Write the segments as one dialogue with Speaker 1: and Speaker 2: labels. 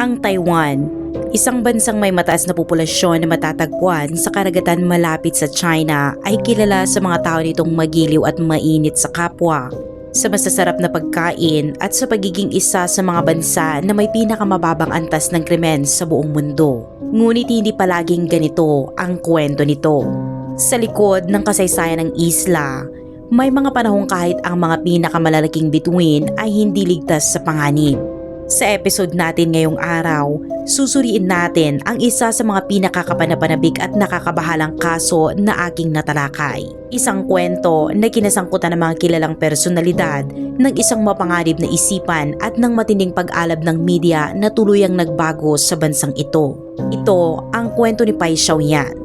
Speaker 1: Ang Taiwan, isang bansang may mataas na populasyon na matatagpuan sa karagatan malapit sa China ay kilala sa mga tao nitong magiliw at mainit sa kapwa, sa masasarap na pagkain at sa pagiging isa sa mga bansa na may pinakamababang antas ng krimen sa buong mundo. Ngunit hindi palaging ganito ang kwento nito. Sa likod ng kasaysayan ng isla, may mga panahong kahit ang mga pinakamalalaking bituin ay hindi ligtas sa panganib. Sa episode natin ngayong araw, susuriin natin ang isa sa mga pinakakapanapanabik at nakakabahalang kaso na aking natalakay. Isang kwento na kinasangkutan ng mga kilalang personalidad ng isang mapanganib na isipan at ng matinding pag-alab ng media na tuluyang nagbago sa bansang ito. Ito ang kwento ni Pai Xiaoyan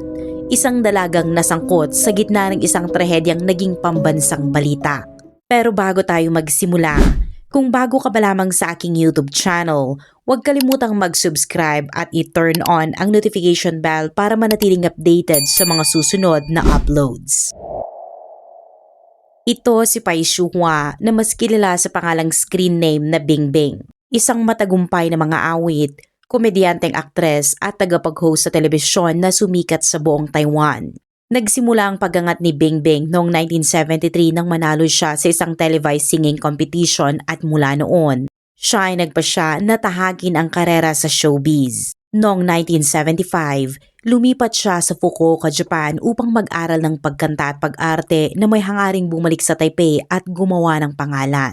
Speaker 1: isang dalagang nasangkot sa gitna ng isang trahedyang naging pambansang balita. Pero bago tayo magsimula, kung bago ka pa lamang sa aking YouTube channel, huwag kalimutang mag-subscribe at i-turn on ang notification bell para manatiling updated sa mga susunod na uploads. Ito si Pai Shuhua na mas kilala sa pangalang screen name na Bing Bing. Isang matagumpay na mga awit, komedyanteng aktres at tagapag-host sa telebisyon na sumikat sa buong Taiwan. Nagsimula ang pagangat ni Bing Bing noong 1973 nang manalo siya sa isang televised singing competition at mula noon, siya ay nagpasya na tahagin ang karera sa showbiz. Noong 1975, lumipat siya sa Fukuoka, Japan upang mag-aral ng pagkanta at pag-arte na may hangaring bumalik sa Taipei at gumawa ng pangalan.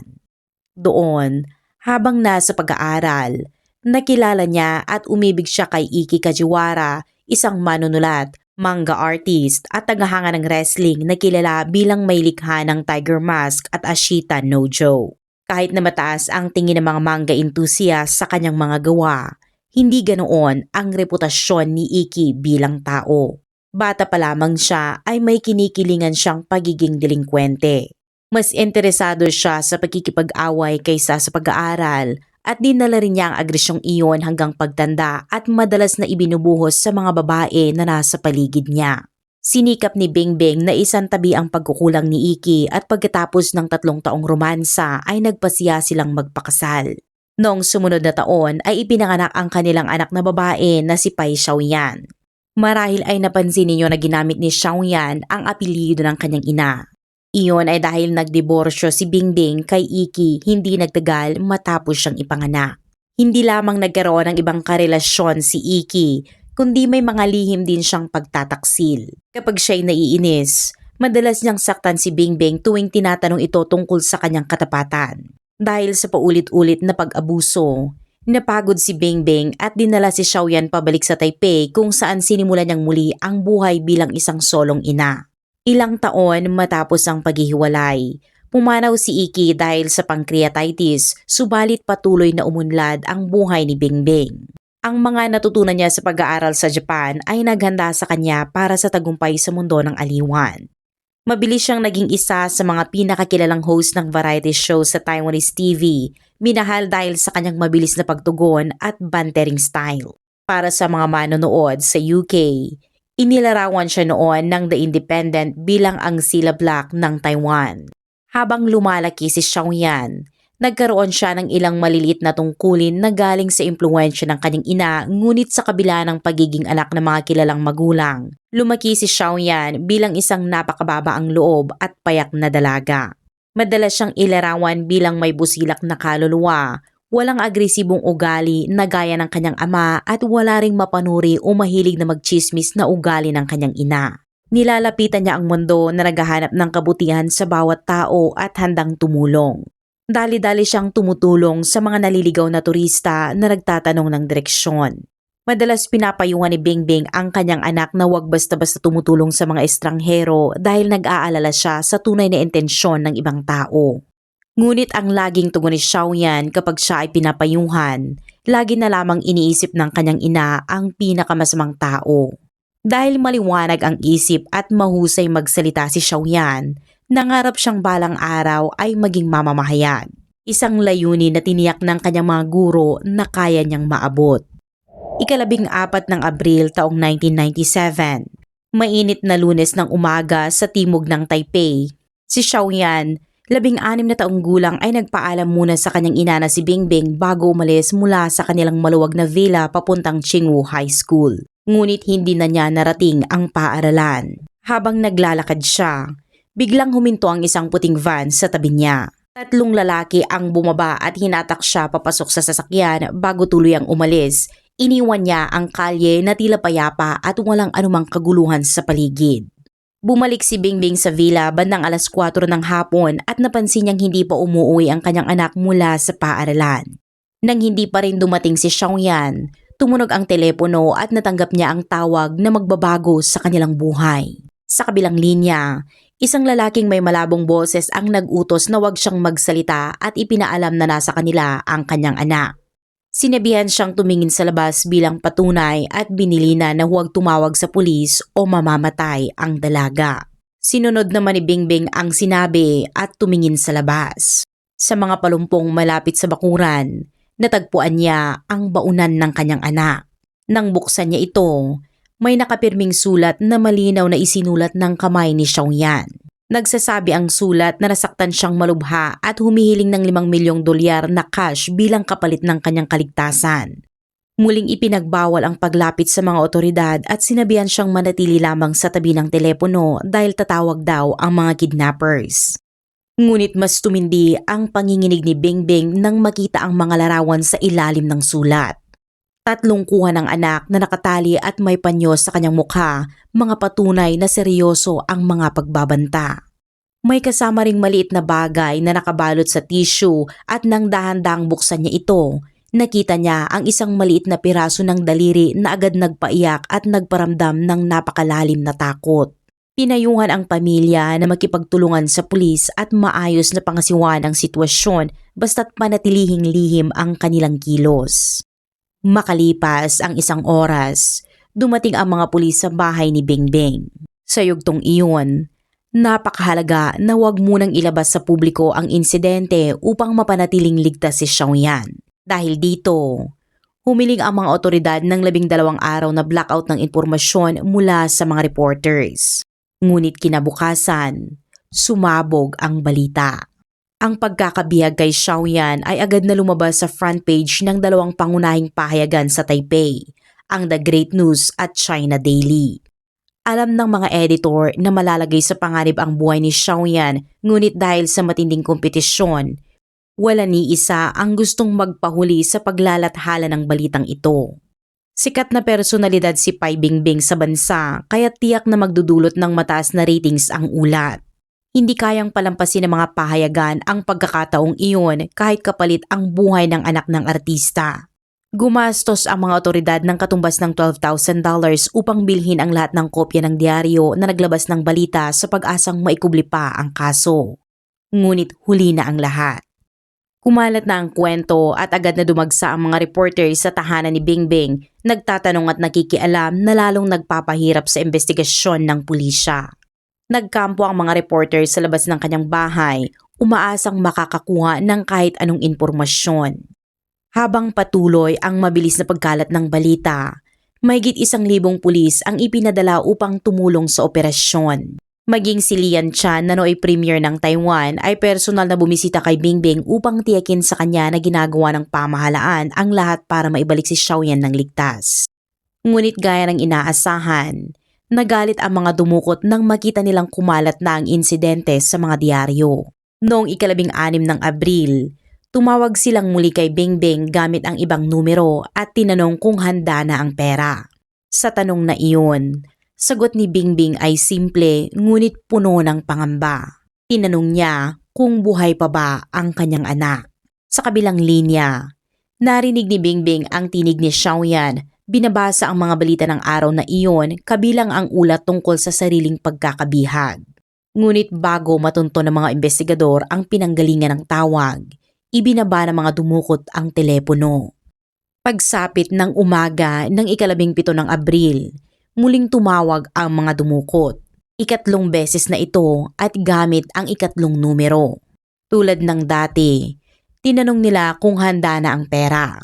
Speaker 1: Doon, habang nasa pag-aaral, nakilala niya at umibig siya kay Iki Kajiwara, isang manunulat, manga artist at tagahanga ng wrestling na kilala bilang may likha ng Tiger Mask at Ashita Nojo. Kahit na mataas ang tingin ng mga manga enthusiast sa kanyang mga gawa, hindi ganoon ang reputasyon ni Iki bilang tao. Bata pa lamang siya ay may kinikilingan siyang pagiging delinkwente. Mas interesado siya sa pagkikipag-away kaysa sa pag-aaral at dinala rin niya ang agresyong iyon hanggang pagtanda at madalas na ibinubuhos sa mga babae na nasa paligid niya. Sinikap ni Bingbing na isang tabi ang pagkukulang ni Iki at pagkatapos ng tatlong taong romansa ay nagpasiya silang magpakasal. Noong sumunod na taon ay ipinanganak ang kanilang anak na babae na si Pai Xiaoyan. Marahil ay napansin ninyo na ginamit ni Xiaoyan ang apelyido ng kanyang ina. Iyon ay dahil nagdiborsyo si Bingbing kay Iki hindi nagtagal matapos siyang ipanganak. Hindi lamang nagkaroon ng ibang karelasyon si Iki, kundi may mga lihim din siyang pagtataksil. Kapag siya'y naiinis, madalas niyang saktan si Bingbing tuwing tinatanong ito tungkol sa kanyang katapatan. Dahil sa paulit-ulit na pag-abuso, napagod si Bingbing at dinala si Xiaoyan pabalik sa Taipei kung saan sinimulan niyang muli ang buhay bilang isang solong ina. Ilang taon matapos ang paghihiwalay, pumanaw si Iki dahil sa pancreatitis subalit patuloy na umunlad ang buhay ni Bingbing. Ang mga natutunan niya sa pag-aaral sa Japan ay naghanda sa kanya para sa tagumpay sa mundo ng aliwan. Mabilis siyang naging isa sa mga pinakakilalang host ng variety show sa Taiwanese TV, minahal dahil sa kanyang mabilis na pagtugon at bantering style. Para sa mga manonood sa UK, inilarawan siya noon ng The Independent bilang ang Sila Black ng Taiwan. Habang lumalaki si Xiaoyan, nagkaroon siya ng ilang maliliit na tungkulin na galing sa impluensya ng kanyang ina ngunit sa kabila ng pagiging anak ng mga kilalang magulang. Lumaki si Xiaoyan bilang isang napakababa ang loob at payak na dalaga. Madalas siyang ilarawan bilang may busilak na kaluluwa, walang agresibong ugali na gaya ng kanyang ama at wala ring mapanuri o mahilig na magchismis na ugali ng kanyang ina. Nilalapitan niya ang mundo na naghahanap ng kabutihan sa bawat tao at handang tumulong. Dali-dali siyang tumutulong sa mga naliligaw na turista na nagtatanong ng direksyon. Madalas pinapayungan ni Bingbing ang kanyang anak na huwag basta-basta tumutulong sa mga estranghero dahil nag-aalala siya sa tunay na intensyon ng ibang tao. Ngunit ang laging tugon ni Xiaoyan kapag siya ay pinapayuhan, lagi na lamang iniisip ng kanyang ina ang pinakamasamang tao. Dahil maliwanag ang isip at mahusay magsalita si Xiaoyan, nangarap siyang balang araw ay maging mamamahayag. Isang layunin na tiniyak ng kanyang mga guro na kaya niyang maabot. Ikalabing apat ng Abril taong 1997, mainit na lunes ng umaga sa timog ng Taipei. Si Xiaoyan, labing-anim na taong gulang ay nagpaalam muna sa kanyang ina na si Bingbing bago umalis mula sa kanilang maluwag na villa papuntang Chingwu High School. Ngunit hindi na niya narating ang paaralan. Habang naglalakad siya, biglang huminto ang isang puting van sa tabi niya. Tatlong lalaki ang bumaba at hinatak siya papasok sa sasakyan bago tuluyang umalis. Iniwan niya ang kalye na tila payapa at walang anumang kaguluhan sa paligid. Bumalik si Bingbing sa villa bandang alas 4 ng hapon at napansin niyang hindi pa umuwi ang kanyang anak mula sa paaralan. Nang hindi pa rin dumating si Xiaoyan, tumunog ang telepono at natanggap niya ang tawag na magbabago sa kanilang buhay. Sa kabilang linya, isang lalaking may malabong boses ang nag-utos na wag siyang magsalita at ipinaalam na nasa kanila ang kanyang anak. Sinabihan siyang tumingin sa labas bilang patunay at binilina na huwag tumawag sa pulis o mamamatay ang dalaga. Sinunod naman ni Bingbing ang sinabi at tumingin sa labas. Sa mga palumpong malapit sa bakuran, natagpuan niya ang baunan ng kanyang anak. Nang buksan niya ito, may nakapirming sulat na malinaw na isinulat ng kamay ni Xiaoyan. Nagsasabi ang sulat na nasaktan siyang malubha at humihiling ng 5 milyong dolyar na cash bilang kapalit ng kanyang kaligtasan. Muling ipinagbawal ang paglapit sa mga otoridad at sinabihan siyang manatili lamang sa tabi ng telepono dahil tatawag daw ang mga kidnappers. Ngunit mas tumindi ang panginginig ni Bingbing nang makita ang mga larawan sa ilalim ng sulat. Tatlong kuha ng anak na nakatali at may panyo sa kanyang mukha, mga patunay na seryoso ang mga pagbabanta. May kasama ring maliit na bagay na nakabalot sa tissue at nang dahan-dahang buksan niya ito, nakita niya ang isang maliit na piraso ng daliri na agad nagpaiyak at nagparamdam ng napakalalim na takot. Pinayuhan ang pamilya na makipagtulungan sa pulis at maayos na pangasiwan ang sitwasyon basta't panatilihing lihim ang kanilang kilos. Makalipas ang isang oras, dumating ang mga pulis sa bahay ni Bingbing. Sa yugtong iyon, napakahalaga na huwag munang ilabas sa publiko ang insidente upang mapanatiling ligtas si Xiaoyan. Dahil dito, humiling ang mga otoridad ng labing dalawang araw na blackout ng impormasyon mula sa mga reporters. Ngunit kinabukasan, sumabog ang balita. Ang pagkakabihag kay Xiaoyan ay agad na lumabas sa front page ng dalawang pangunahing pahayagan sa Taipei, ang The Great News at China Daily. Alam ng mga editor na malalagay sa panganib ang buhay ni Xiaoyan ngunit dahil sa matinding kompetisyon, wala ni isa ang gustong magpahuli sa paglalathala ng balitang ito. Sikat na personalidad si Pai Bingbing sa bansa kaya tiyak na magdudulot ng mataas na ratings ang ulat hindi kayang palampasin ng mga pahayagan ang pagkakataong iyon kahit kapalit ang buhay ng anak ng artista. Gumastos ang mga otoridad ng katumbas ng $12,000 upang bilhin ang lahat ng kopya ng diaryo na naglabas ng balita sa pag-asang maikubli pa ang kaso. Ngunit huli na ang lahat. Kumalat na ang kwento at agad na dumagsa ang mga reporter sa tahanan ni Bingbing, nagtatanong at nakikialam na lalong nagpapahirap sa investigasyon ng pulisya. Nagkampo ang mga reporter sa labas ng kanyang bahay, umaasang makakakuha ng kahit anong impormasyon. Habang patuloy ang mabilis na pagkalat ng balita, mahigit isang libong pulis ang ipinadala upang tumulong sa operasyon. Maging si Lian Chan na nooy premier ng Taiwan ay personal na bumisita kay Bingbing upang tiyakin sa kanya na ginagawa ng pamahalaan ang lahat para maibalik si Xiaoyan ng ligtas. Ngunit gaya ng inaasahan, Nagalit ang mga dumukot nang makita nilang kumalat na ang insidente sa mga diaryo. Noong ikalabing anim ng Abril, tumawag silang muli kay Bingbing gamit ang ibang numero at tinanong kung handa na ang pera. Sa tanong na iyon, sagot ni Bingbing ay simple ngunit puno ng pangamba. Tinanong niya kung buhay pa ba ang kanyang anak. Sa kabilang linya, narinig ni Bingbing ang tinig ni Xiaoyan Binabasa ang mga balita ng araw na iyon kabilang ang ulat tungkol sa sariling pagkakabihag. Ngunit bago matunto ng mga investigador ang pinanggalingan ng tawag, ibinaba ng mga dumukot ang telepono. Pagsapit ng umaga ng ikalabing pito ng Abril, muling tumawag ang mga dumukot. Ikatlong beses na ito at gamit ang ikatlong numero. Tulad ng dati, tinanong nila kung handa na ang pera.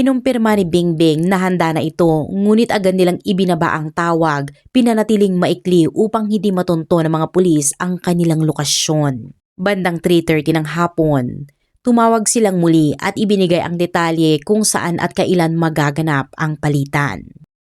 Speaker 1: Kinumpirma ni Bingbing na handa na ito ngunit agad nilang ibinaba ang tawag, pinanatiling maikli upang hindi matunto ng mga pulis ang kanilang lokasyon. Bandang 3.30 ng hapon, tumawag silang muli at ibinigay ang detalye kung saan at kailan magaganap ang palitan.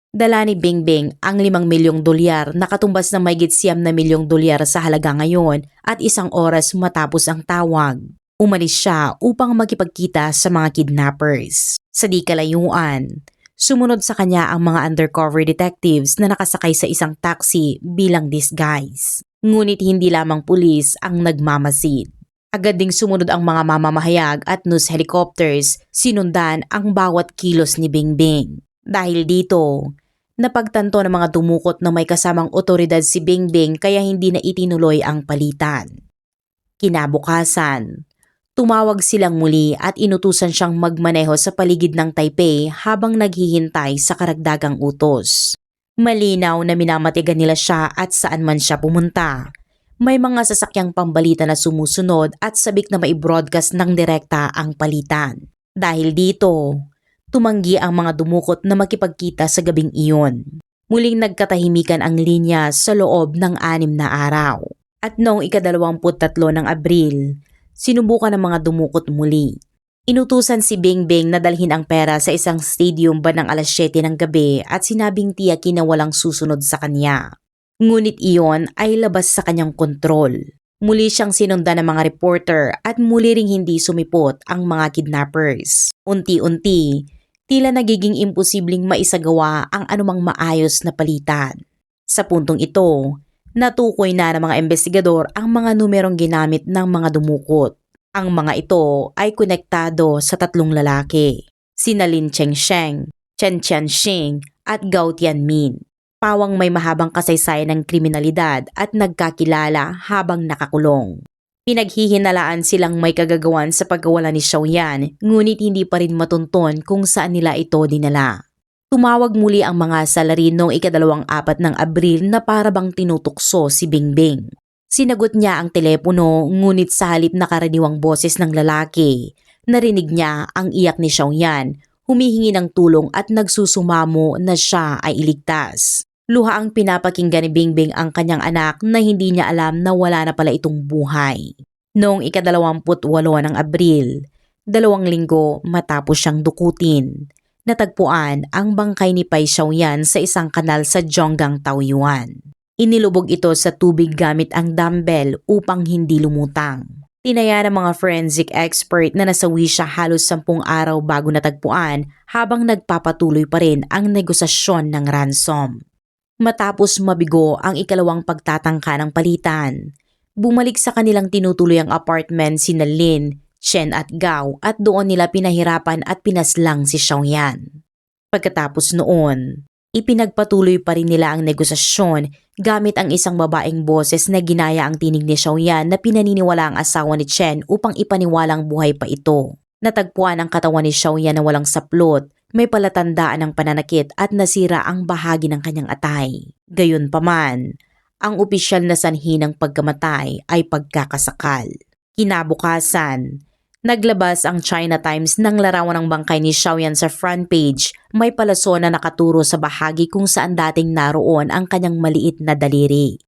Speaker 1: Dala ni Bingbing ang 5 milyong dolyar na katumbas ng mayigit siyam na milyong dolyar sa halaga ngayon at isang oras matapos ang tawag. Umalis siya upang makipagkita sa mga kidnappers. Sa di kalayuan, sumunod sa kanya ang mga undercover detectives na nakasakay sa isang taxi bilang disguise. Ngunit hindi lamang pulis ang nagmamasid. Agad ding sumunod ang mga mamamahayag at news helicopters, sinundan ang bawat kilos ni Bingbing. Dahil dito, napagtanto ng mga dumukot na may kasamang otoridad si Bingbing kaya hindi na itinuloy ang palitan. Kinabukasan, tumawag silang muli at inutusan siyang magmaneho sa paligid ng Taipei habang naghihintay sa karagdagang utos. Malinaw na minamatigan nila siya at saan man siya pumunta. May mga sasakyang pambalita na sumusunod at sabik na mai-broadcast ng direkta ang palitan. Dahil dito, tumanggi ang mga dumukot na makipagkita sa gabing iyon. Muling nagkatahimikan ang linya sa loob ng anim na araw. At noong ikadalawamput tatlo ng Abril, sinubukan ng mga dumukot muli. Inutusan si Bingbing na dalhin ang pera sa isang stadium bandang alas 7 ng gabi at sinabing tiyakin na walang susunod sa kanya. Ngunit iyon ay labas sa kanyang kontrol. Muli siyang sinundan ng mga reporter at muli ring hindi sumipot ang mga kidnappers. Unti-unti, tila nagiging imposibleng maisagawa ang anumang maayos na palitan. Sa puntong ito, natukoy na ng mga investigador ang mga numerong ginamit ng mga dumukot. Ang mga ito ay konektado sa tatlong lalaki, sina Lin Chengsheng, Chen Qianxing at Gao Tianmin. Pawang may mahabang kasaysayan ng kriminalidad at nagkakilala habang nakakulong. Pinaghihinalaan silang may kagagawan sa pagkawala ni Xiaoyan ngunit hindi pa rin matunton kung saan nila ito dinala. Tumawag muli ang mga salarin noong ikadalawang apat ng Abril na parabang tinutukso si Bingbing. Sinagot niya ang telepono ngunit sa halip na karaniwang boses ng lalaki, narinig niya ang iyak ni Xiaoyan, humihingi ng tulong at nagsusumamo na siya ay iligtas. Luha ang pinapakinggan ni Bingbing ang kanyang anak na hindi niya alam na wala na pala itong buhay. Noong ikadalawamput walo ng Abril, dalawang linggo matapos siyang dukutin, natagpuan ang bangkay ni Pai Xiaoyan sa isang kanal sa Zhonggang Taoyuan. Inilubog ito sa tubig gamit ang dumbbell upang hindi lumutang. Tinaya ng mga forensic expert na nasawi siya halos sampung araw bago natagpuan habang nagpapatuloy pa rin ang negosasyon ng ransom. Matapos mabigo ang ikalawang pagtatangka ng palitan, bumalik sa kanilang tinutuloy ang apartment sina Lin, Chen at Gao at doon nila pinahirapan at pinaslang si Xiaoyan. Pagkatapos noon, ipinagpatuloy pa rin nila ang negosasyon gamit ang isang babaeng boses na ginaya ang tinig ni Xiaoyan na pinaniniwala ang asawa ni Chen upang ipaniwalang buhay pa ito. Natagpuan ang katawan ni Xiaoyan na walang saplot may palatandaan ng pananakit at nasira ang bahagi ng kanyang atay. Gayunpaman, ang opisyal na sanhi ng pagkamatay ay pagkakasakal. Kinabukasan, naglabas ang China Times ng larawan ng bangkay ni Xiaoyan sa front page. May palaso na nakaturo sa bahagi kung saan dating naroon ang kanyang maliit na daliri.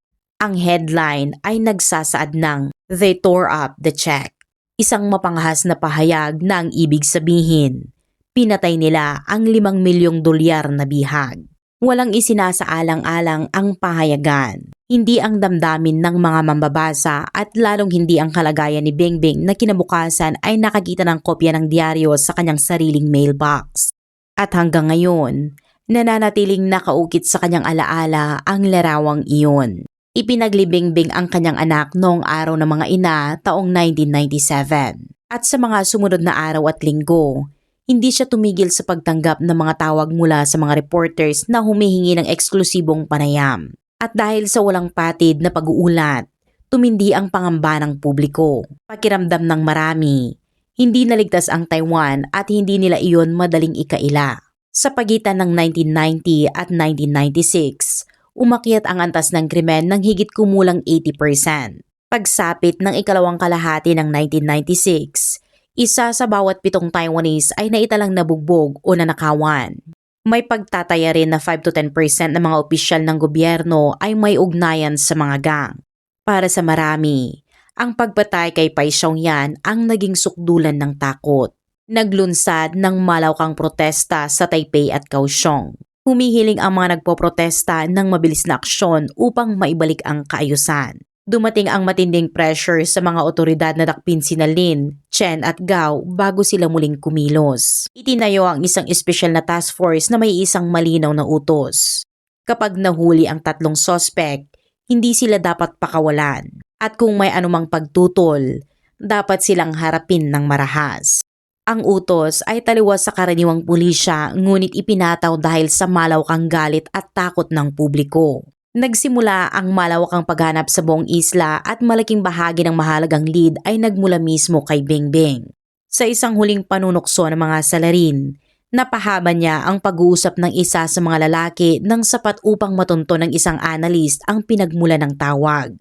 Speaker 1: Ang headline ay nagsasaad ng They tore up the check. Isang mapangahas na pahayag na ang ibig sabihin pinatay nila ang limang milyong dolyar na bihag. Walang isinasaalang-alang ang pahayagan. Hindi ang damdamin ng mga mambabasa at lalong hindi ang kalagayan ni Bingbing na kinabukasan ay nakakita ng kopya ng diaryo sa kanyang sariling mailbox. At hanggang ngayon, nananatiling nakaukit sa kanyang alaala ang larawang iyon. Ipinaglibingbing ang kanyang anak noong araw ng mga ina taong 1997. At sa mga sumunod na araw at linggo, hindi siya tumigil sa pagtanggap ng mga tawag mula sa mga reporters na humihingi ng eksklusibong panayam. At dahil sa walang patid na pag-uulat, tumindi ang pangamba ng publiko. Pakiramdam ng marami, hindi naligtas ang Taiwan at hindi nila iyon madaling ikaila. Sa pagitan ng 1990 at 1996, umakyat ang antas ng krimen ng higit kumulang 80%. Pagsapit ng ikalawang kalahati ng 1996, isa sa bawat pitong Taiwanese ay naitalang nabugbog o nanakawan. May pagtataya rin na 5 to 10% ng mga opisyal ng gobyerno ay may ugnayan sa mga gang. Para sa marami, Ang pagpatay kay Pai Xiaoyan ang naging sukdulan ng takot. Naglunsad ng malawakang protesta sa Taipei at Kaohsiung. Humihiling ang mga nagpoprotesta ng mabilis na aksyon upang maibalik ang kaayusan. Dumating ang matinding pressure sa mga otoridad na dakpin sina Lin, Chen at Gao bago sila muling kumilos. Itinayo ang isang espesyal na task force na may isang malinaw na utos. Kapag nahuli ang tatlong sospek, hindi sila dapat pakawalan. At kung may anumang pagtutol, dapat silang harapin ng marahas. Ang utos ay taliwas sa karaniwang pulisya ngunit ipinataw dahil sa malawakang galit at takot ng publiko. Nagsimula ang malawakang paghanap sa buong isla at malaking bahagi ng mahalagang lead ay nagmula mismo kay Bingbing. Sa isang huling panunukso ng mga salarin, napahaba niya ang pag-uusap ng isa sa mga lalaki ng sapat upang matunto ng isang analyst ang pinagmula ng tawag.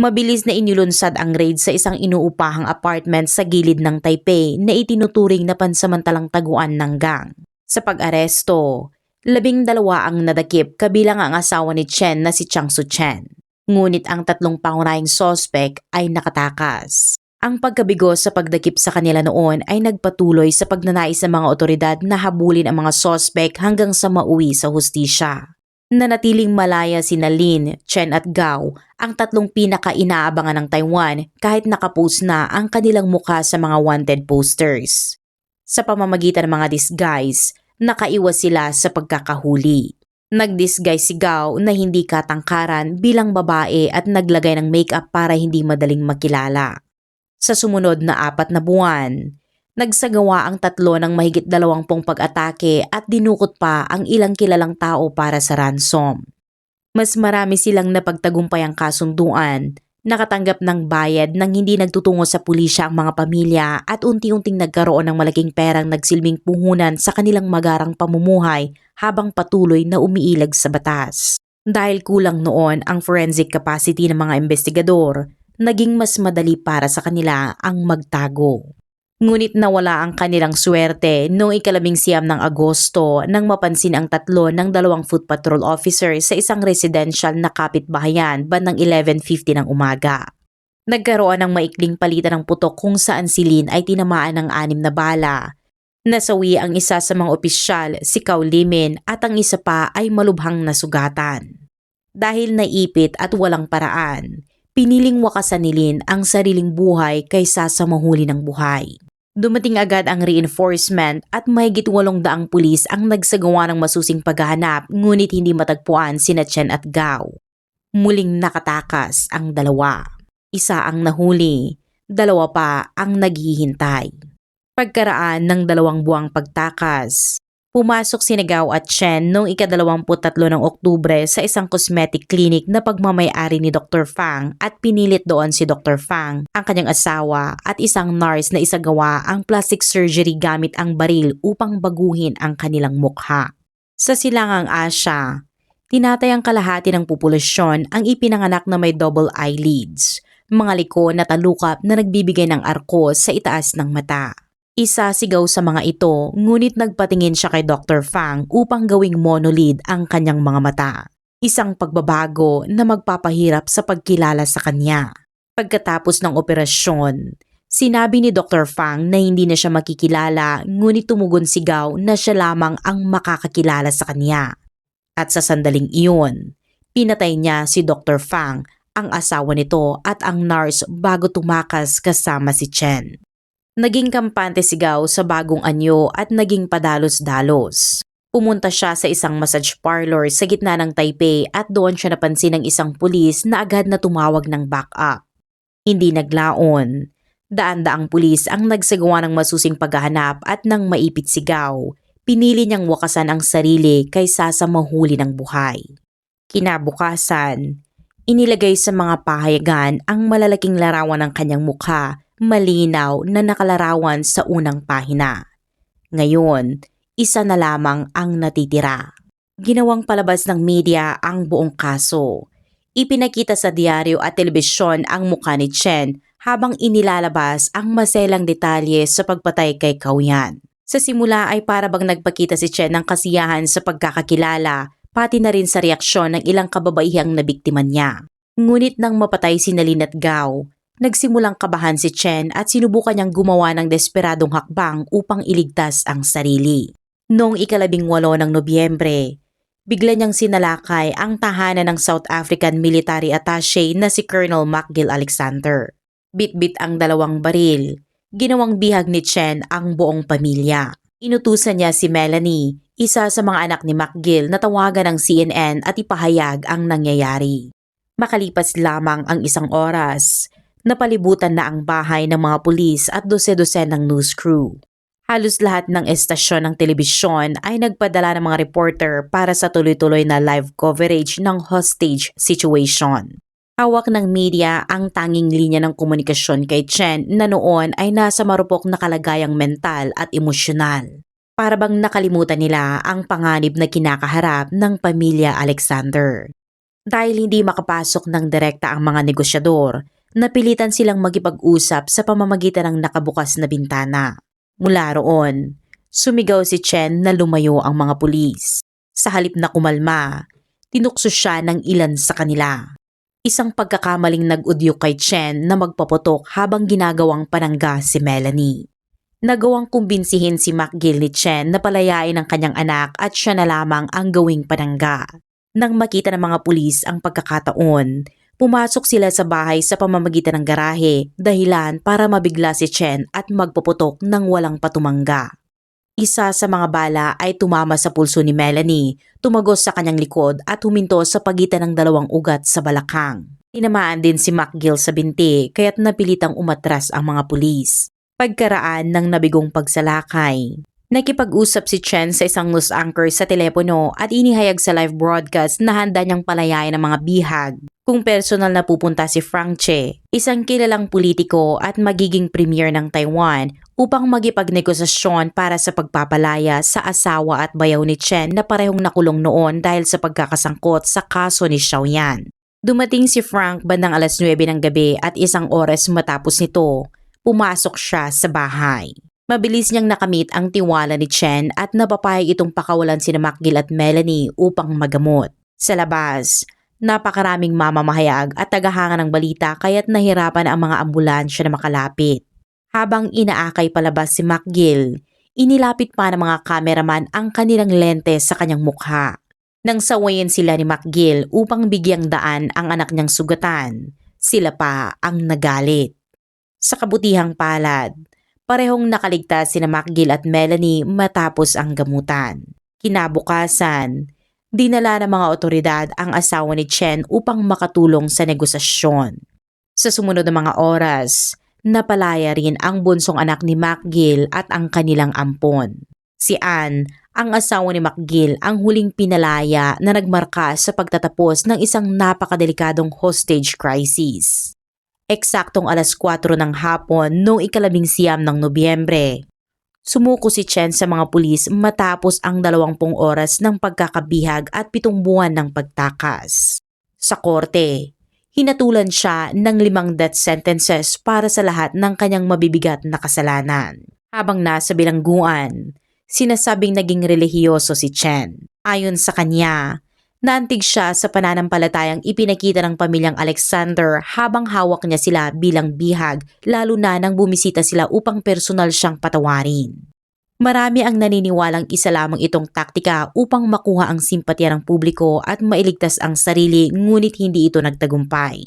Speaker 1: Mabilis na inilunsad ang raid sa isang inuupahang apartment sa gilid ng Taipei na itinuturing na pansamantalang taguan ng gang. Sa pag-aresto, Labing dalawa ang nadakip kabilang ang asawa ni Chen na si Chang Su Chen. Ngunit ang tatlong pangunahing sospek ay nakatakas. Ang pagkabigo sa pagdakip sa kanila noon ay nagpatuloy sa pagnanais ng mga otoridad na habulin ang mga sospek hanggang sa mauwi sa hustisya. Nanatiling malaya si Lin, Chen at Gao, ang tatlong pinaka-inaabangan ng Taiwan kahit nakapost na ang kanilang mukha sa mga wanted posters. Sa pamamagitan ng mga disguise, nakaiwas sila sa pagkakahuli. Nagdisguise si Gao na hindi katangkaran bilang babae at naglagay ng makeup para hindi madaling makilala. Sa sumunod na apat na buwan, nagsagawa ang tatlo ng mahigit dalawampung pag-atake at dinukot pa ang ilang kilalang tao para sa ransom. Mas marami silang napagtagumpay ang kasunduan Nakatanggap ng bayad nang hindi nagtutungo sa pulisya ang mga pamilya at unti-unting nagkaroon ng malaking perang nagsilbing puhunan sa kanilang magarang pamumuhay habang patuloy na umiilag sa batas. Dahil kulang noon ang forensic capacity ng mga investigador, naging mas madali para sa kanila ang magtago. Ngunit nawala ang kanilang swerte noong ikalabing siyam ng Agosto nang mapansin ang tatlo ng dalawang foot patrol officer sa isang residential na kapitbahayan bandang 11.50 ng umaga. Nagkaroon ng maikling palitan ng putok kung saan si Lin ay tinamaan ng anim na bala. Nasawi ang isa sa mga opisyal, si Kao Limin, at ang isa pa ay malubhang nasugatan. Dahil naipit at walang paraan, piniling wakasan ni Lin ang sariling buhay kaysa sa mahuli ng buhay. Dumating agad ang reinforcement at mahigit walong daang pulis ang nagsagawa ng masusing paghahanap ngunit hindi matagpuan sina Chen at Gao. Muling nakatakas ang dalawa. Isa ang nahuli, dalawa pa ang naghihintay. Pagkaraan ng dalawang buwang pagtakas, Pumasok si Nagaw at Chen noong ikadalawamput-tatlo ng Oktubre sa isang cosmetic clinic na pagmamayari ni Dr. Fang at pinilit doon si Dr. Fang, ang kanyang asawa at isang nurse na isagawa ang plastic surgery gamit ang baril upang baguhin ang kanilang mukha. Sa silangang Asya, tinatayang kalahati ng populasyon ang ipinanganak na may double eyelids, mga liko na talukap na nagbibigay ng arko sa itaas ng mata. Isa sigaw sa mga ito ngunit nagpatingin siya kay Dr. Fang upang gawing monolid ang kanyang mga mata. Isang pagbabago na magpapahirap sa pagkilala sa kanya. Pagkatapos ng operasyon, sinabi ni Dr. Fang na hindi na siya makikilala ngunit tumugon sigaw na siya lamang ang makakakilala sa kanya. At sa sandaling iyon, pinatay niya si Dr. Fang, ang asawa nito at ang nurse bago tumakas kasama si Chen. Naging kampante si Gao sa bagong anyo at naging padalos-dalos. Pumunta siya sa isang massage parlor sa gitna ng Taipei at doon siya napansin ng isang pulis na agad na tumawag ng backup. Hindi naglaon. Daan-daang pulis ang nagsagawa ng masusing paghahanap at nang maipit si Gao, pinili niyang wakasan ang sarili kaysa sa mahuli ng buhay. Kinabukasan, inilagay sa mga pahayagan ang malalaking larawan ng kanyang mukha malinaw na nakalarawan sa unang pahina. Ngayon, isa na lamang ang natitira. Ginawang palabas ng media ang buong kaso. Ipinakita sa diaryo at telebisyon ang mukha ni Chen habang inilalabas ang maselang detalye sa pagpatay kay Kauyan. Sa simula ay para bang nagpakita si Chen ng kasiyahan sa pagkakakilala pati na rin sa reaksyon ng ilang kababaihang nabiktima niya. Ngunit nang mapatay si Nalin at Gao, Nagsimulang kabahan si Chen at sinubukan niyang gumawa ng desperadong hakbang upang iligtas ang sarili. Noong ikalabing walo ng Nobyembre, bigla niyang sinalakay ang tahanan ng South African military attaché na si Colonel MacGill Alexander. Bit-bit ang dalawang baril. Ginawang bihag ni Chen ang buong pamilya. Inutusan niya si Melanie, isa sa mga anak ni MacGill na tawagan ng CNN at ipahayag ang nangyayari. Makalipas lamang ang isang oras, napalibutan na ang bahay ng mga pulis at dose-dose ng news crew. Halos lahat ng estasyon ng telebisyon ay nagpadala ng mga reporter para sa tuloy-tuloy na live coverage ng hostage situation. Hawak ng media ang tanging linya ng komunikasyon kay Chen na noon ay nasa marupok na kalagayang mental at emosyonal. Para bang nakalimutan nila ang panganib na kinakaharap ng pamilya Alexander. Dahil hindi makapasok ng direkta ang mga negosyador, napilitan silang magipag-usap sa pamamagitan ng nakabukas na bintana. Mula roon, sumigaw si Chen na lumayo ang mga pulis. Sa halip na kumalma, tinukso siya ng ilan sa kanila. Isang pagkakamaling nag-udyok kay Chen na magpaputok habang ginagawang panangga si Melanie. Nagawang kumbinsihin si MacGill ni Chen na palayain ang kanyang anak at siya na lamang ang gawing panangga. Nang makita ng mga pulis ang pagkakataon, pumasok sila sa bahay sa pamamagitan ng garahe dahilan para mabigla si Chen at magpaputok ng walang patumangga. Isa sa mga bala ay tumama sa pulso ni Melanie, tumagos sa kanyang likod at huminto sa pagitan ng dalawang ugat sa balakang. Tinamaan din si MacGill sa binti kaya't napilitang umatras ang mga pulis. Pagkaraan ng nabigong pagsalakay, nakipag-usap si Chen sa isang news anchor sa telepono at inihayag sa live broadcast na handa niyang palayain ang mga bihag kung personal na pupunta si Frank Che, isang kilalang politiko at magiging premier ng Taiwan upang magipagnegosasyon para sa pagpapalaya sa asawa at bayaw ni Chen na parehong nakulong noon dahil sa pagkakasangkot sa kaso ni Xiaoyan. Dumating si Frank bandang alas 9 ng gabi at isang oras matapos nito, pumasok siya sa bahay. Mabilis niyang nakamit ang tiwala ni Chen at napapayag itong pakawalan sina MacGill at Melanie upang magamot. Sa labas, napakaraming mamamahayag at tagahanga ng balita kaya't nahirapan ang mga ambulansya na makalapit. Habang inaakay palabas si MacGill, inilapit pa ng mga kameraman ang kanilang lente sa kanyang mukha. Nang sawayin sila ni MacGill upang bigyang daan ang anak niyang sugatan, sila pa ang nagalit. Sa kabutihang palad, parehong nakaligtas sina MacGill at Melanie matapos ang gamutan. Kinabukasan, dinala ng mga otoridad ang asawa ni Chen upang makatulong sa negosasyon. Sa sumunod na mga oras, napalaya rin ang bunsong anak ni MacGill at ang kanilang ampon. Si Anne, ang asawa ni MacGill, ang huling pinalaya na nagmarka sa pagtatapos ng isang napakadelikadong hostage crisis eksaktong alas 4 ng hapon noong ikalabing siyam ng Nobyembre. Sumuko si Chen sa mga pulis matapos ang dalawampung oras ng pagkakabihag at pitong buwan ng pagtakas. Sa korte, hinatulan siya ng limang death sentences para sa lahat ng kanyang mabibigat na kasalanan. Habang nasa bilangguan, sinasabing naging relihiyoso si Chen. Ayon sa kanya, Naantig siya sa pananampalatayang ipinakita ng pamilyang Alexander habang hawak niya sila bilang bihag lalo na nang bumisita sila upang personal siyang patawarin. Marami ang naniniwalang isa lamang itong taktika upang makuha ang simpatya ng publiko at mailigtas ang sarili ngunit hindi ito nagtagumpay.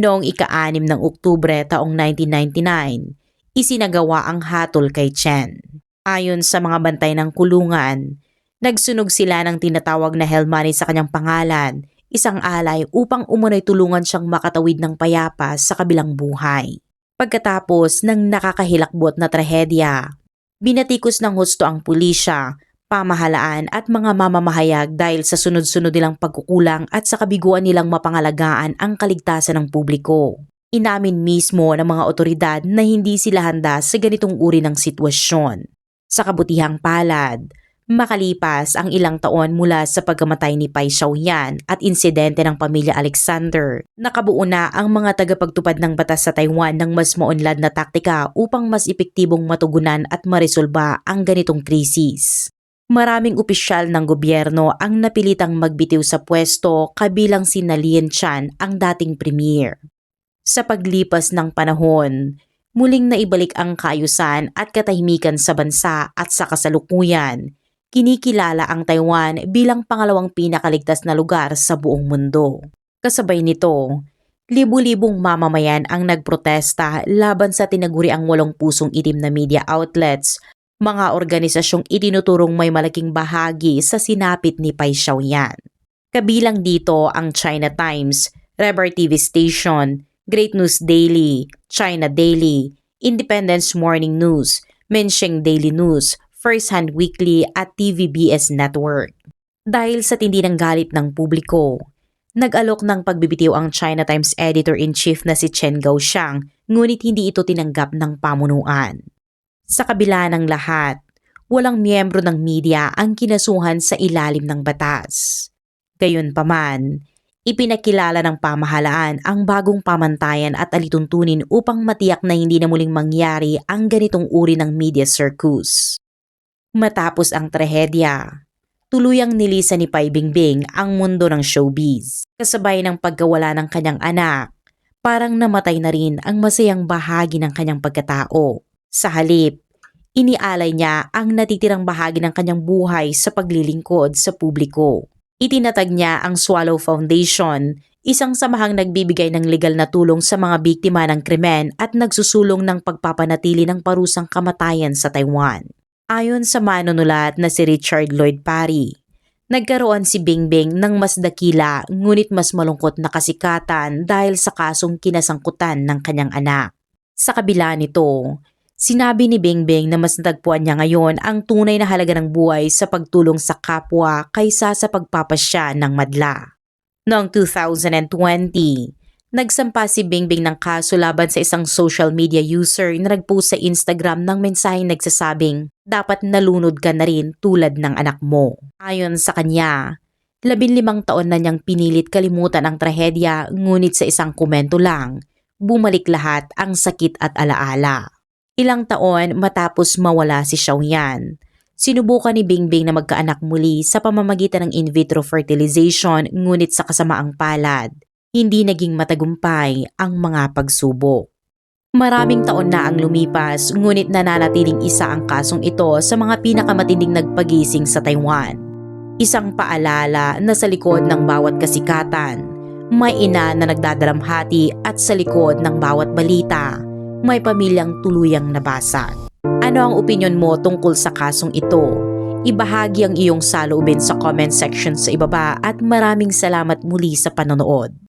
Speaker 1: Noong ika-anim ng Oktubre taong 1999, isinagawa ang hatol kay Chen. Ayon sa mga bantay ng kulungan, Nagsunog sila ng tinatawag na hell money sa kanyang pangalan, isang alay upang umunoy tulungan siyang makatawid ng payapa sa kabilang buhay. Pagkatapos ng nakakahilakbot na trahedya, binatikos ng husto ang pulisya, pamahalaan at mga mamamahayag dahil sa sunod-sunod nilang pagkukulang at sa kabiguan nilang mapangalagaan ang kaligtasan ng publiko. Inamin mismo ng mga otoridad na hindi sila handa sa ganitong uri ng sitwasyon. Sa kabutihang palad, Makalipas ang ilang taon mula sa pagkamatay ni Pai Xiaoyan at insidente ng pamilya Alexander, nakabuo na ang mga tagapagtupad ng batas sa Taiwan ng mas maunlad na taktika upang mas epektibong matugunan at maresolba ang ganitong krisis. Maraming opisyal ng gobyerno ang napilitang magbitiw sa pwesto kabilang si Lien Chan ang dating premier. Sa paglipas ng panahon, muling naibalik ang kaayusan at katahimikan sa bansa at sa kasalukuyan. Kinikilala ang Taiwan bilang pangalawang pinakaligtas na lugar sa buong mundo. Kasabay nito, libu-libong mamamayan ang nagprotesta laban sa tinaguri ang walong pusong itim na media outlets, mga organisasyong itinuturong may malaking bahagi sa sinapit ni Pai Xiaoyan. Kabilang dito ang China Times, Reber TV Station, Great News Daily, China Daily, Independence Morning News, Mensheng Daily News, First Hand Weekly at TVBS Network. Dahil sa tindi ng galit ng publiko, nag-alok ng pagbibitiw ang China Times Editor-in-Chief na si Chen Gaoxiang ngunit hindi ito tinanggap ng pamunuan. Sa kabila ng lahat, walang miyembro ng media ang kinasuhan sa ilalim ng batas. Gayunpaman, ipinakilala ng pamahalaan ang bagong pamantayan at alituntunin upang matiyak na hindi na muling mangyari ang ganitong uri ng media circus. Matapos ang trahedya, tuluyang nilisa ni Pai Bingbing ang mundo ng showbiz. Kasabay ng pagkawala ng kanyang anak, parang namatay na rin ang masayang bahagi ng kanyang pagkatao. Sa halip, inialay niya ang natitirang bahagi ng kanyang buhay sa paglilingkod sa publiko. Itinatag niya ang Swallow Foundation, isang samahang nagbibigay ng legal na tulong sa mga biktima ng krimen at nagsusulong ng pagpapanatili ng parusang kamatayan sa Taiwan. Ayon sa manunulat na si Richard Lloyd Parry, nagkaroon si Bingbing ng mas dakila ngunit mas malungkot na kasikatan dahil sa kasong kinasangkutan ng kanyang anak. Sa kabila nito, Sinabi ni Bingbing na mas natagpuan niya ngayon ang tunay na halaga ng buhay sa pagtulong sa kapwa kaysa sa pagpapasya ng madla. Noong 2020, nagsampa si Bingbing ng kaso laban sa isang social media user na nagpost sa Instagram ng mensaheng nagsasabing dapat nalunod ka na rin tulad ng anak mo. Ayon sa kanya, labinlimang taon na niyang pinilit kalimutan ang trahedya ngunit sa isang komento lang, bumalik lahat ang sakit at alaala. Ilang taon matapos mawala si Xiaoyan, sinubukan ni Bingbing na magkaanak muli sa pamamagitan ng in vitro fertilization ngunit sa kasamaang palad, hindi naging matagumpay ang mga pagsubok. Maraming taon na ang lumipas ngunit nananatiling isa ang kasong ito sa mga pinakamatinding nagpagising sa Taiwan. Isang paalala na sa likod ng bawat kasikatan, may ina na nagdadalamhati at sa likod ng bawat balita, may pamilyang tuluyang nabasag. Ano ang opinion mo tungkol sa kasong ito? Ibahagi ang iyong saloobin sa comment section sa ibaba at maraming salamat muli sa panonood.